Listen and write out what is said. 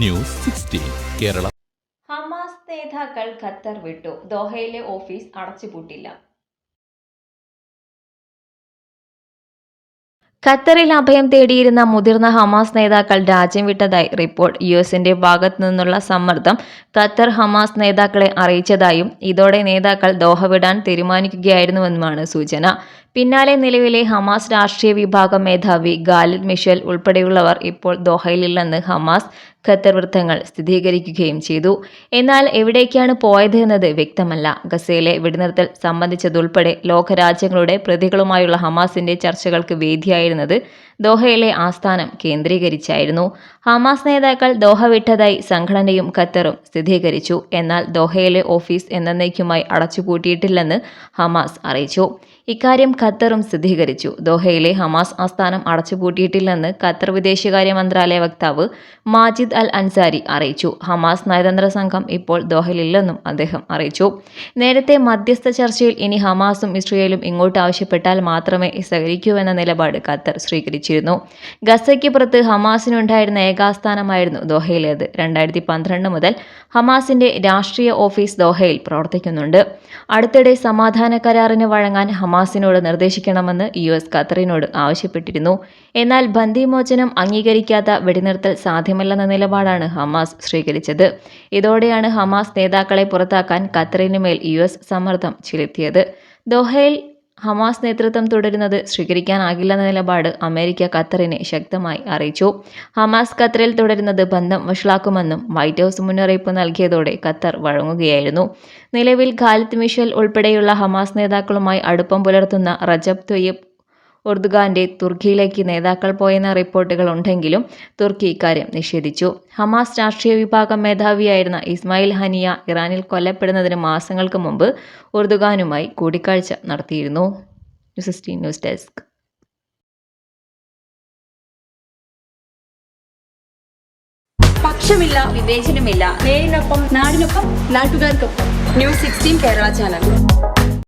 News sixteen Kerala. Hamas നേതാക്കൾ Qatar വിട്ടു. ദോഹയിലെ ഓഫീസ് അടച്ചുപൂട്ടില്ല. ഖത്തറിൽ അഭയം തേടിയിരുന്ന മുതിർന്ന ഹമാസ് നേതാക്കൾ രാജ്യം വിട്ടതായി റിപ്പോർട്ട് യു എസിന്റെ ഭാഗത്തു നിന്നുള്ള സമ്മർദ്ദം ഖത്തർ ഹമാസ് നേതാക്കളെ അറിയിച്ചതായും ഇതോടെ നേതാക്കൾ ദോഹ വിടാൻ തീരുമാനിക്കുകയായിരുന്നുവെന്നുമാണ് സൂചന. പിന്നാലെ നിലവിലെ ഹമാസ് രാഷ്ട്രീയ വിഭാഗം മേധാവി ഗാലിദ് മിഷേൽ ഉൾപ്പെടെയുള്ളവർ ഇപ്പോൾ ദോഹയിലില്ലെന്ന് ഹമാസ് ഖത്തർ വൃത്തങ്ങൾ സ്ഥിരീകരിക്കുകയും ചെയ്തു. എന്നാൽ എവിടേക്കാണ് പോയത് എന്നത് വ്യക്തമല്ല. ഗസയിലെ വെടിനിർത്തൽ സംബന്ധിച്ചതുൾപ്പെടെ ലോകരാജ്യങ്ങളുടെ പ്രതികളുമായുള്ള ഹമാസിന്റെ ചർച്ചകൾക്ക് വേദിയായിരുന്നത് ദോഹയിലെ ആസ്ഥാനം കേന്ദ്രീകരിച്ചായിരുന്നു. ഹമാസ് നേതാക്കൾ ദോഹ വിട്ടതായി സംഘടനയും ഖത്തറും സ്ഥിരീകരിച്ചു. എന്നാൽ ദോഹയിലെ ഓഫീസ് എന്നേക്കുമായി അടച്ചുപൂട്ടിയിട്ടില്ലെന്ന് ഹമാസ് അറിയിച്ചു. ഇക്കാര്യം ഖത്തറും സ്ഥിരീകരിച്ചു. ദോഹയിലെ ഹമാസ് ആസ്ഥാനം അടച്ചുപൂട്ടിയിട്ടില്ലെന്ന് ഖത്തർ വിദേശകാര്യ മന്ത്രാലയ വക്താവ് മാജിദ് അൽ അൻസാരി അറിയിച്ചു. ഹമാസ് നയതന്ത്ര സംഘം ഇപ്പോൾ ദോഹയിലില്ലെന്നും അദ്ദേഹം അറിയിച്ചു. നേരത്തെ മധ്യസ്ഥ ചർച്ചയിൽ ഇനി ഹമാസും ഇസ്രയേലും ഇങ്ങോട്ട് ആവശ്യപ്പെട്ടാൽ മാത്രമേ സഹകരിക്കൂ എന്ന നിലപാട് ഖത്തർ സ്വീകരിച്ചിരുന്നു. ഗസയ്ക്ക് പുറത്ത് ഹമാസിനുണ്ടായിരുന്ന ഏകാസ്ഥാനമായിരുന്നു ദോഹയിലേത്. രണ്ടായിരത്തി പന്ത്രണ്ട് മുതൽ ഹമാസിന്റെ രാഷ്ട്രീയ ഓഫീസ് ദോഹയിൽ പ്രവർത്തിക്കുന്നുണ്ട്. അടുത്തിടെ സമാധാന കരാറിന് വഴങ്ങാൻ ഹമാസിനോട് നിർദ്ദേശിക്കണമെന്ന് യു എസ് ഖത്തറിനോട് ആവശ്യപ്പെട്ടിരുന്നു. എന്നാൽ ബന്ദിമോചനം അംഗീകരിക്കാത്ത വെടിനിർത്തൽ സാധ്യമല്ലെന്ന നിലപാടാണ് ഹമാസ് സ്വീകരിച്ചത്. ഇതോടെയാണ് ഹമാസ് നേതാക്കളെ പുറത്താക്കാൻ ഖത്തറിനുമേൽ യു എസ് സമ്മർദ്ദം ചെലുത്തിയത് ദോഹയിൽ ഹമാസ് നേതൃത്വം തുടരുന്നത് സ്വീകരിക്കാനാകില്ലെന്ന നിലപാട് അമേരിക്ക ഖത്തറിനെ ശക്തമായി അറിയിച്ചു. ഹമാസ് ഖത്തറിൽ തുടരുന്നത് ബന്ധം വഷളാക്കുമെന്നും വൈറ്റ് ഹൗസ് മുന്നറിയിപ്പ് നൽകിയതോടെ ഖത്തർ വഴങ്ങുകയായിരുന്നു. നിലവിൽ ഖാലിദ് മിഷൽ ഉൾപ്പെടെയുള്ള ഹമാസ് നേതാക്കളുമായി അടുപ്പം പുലർത്തുന്ന റജബ് തൊയ്യബ് ഉർദുഗാന്റെ തുർക്കിയിലേക്ക് നേതാക്കൾ പോയെന്ന റിപ്പോർട്ടുകൾ ഉണ്ടെങ്കിലും തുർക്കി ഇക്കാര്യം നിഷേധിച്ചു. ഹമാസ് രാഷ്ട്രീയ വിഭാഗം മേധാവിയായിരുന്ന ഇസ്മായിൽ ഹനിയ ഇറാനിൽ കൊല്ലപ്പെടുന്നതിന് മാസങ്ങൾക്ക് മുമ്പ് ഉർദുഗാനുമായി കൂടിക്കാഴ്ച നടത്തിയിരുന്നു. News desk. നേരിനൊപ്പം നാടിനൊപ്പം നാട്ടുകാർക്കൊപ്പം. കേരള ചാനൽ.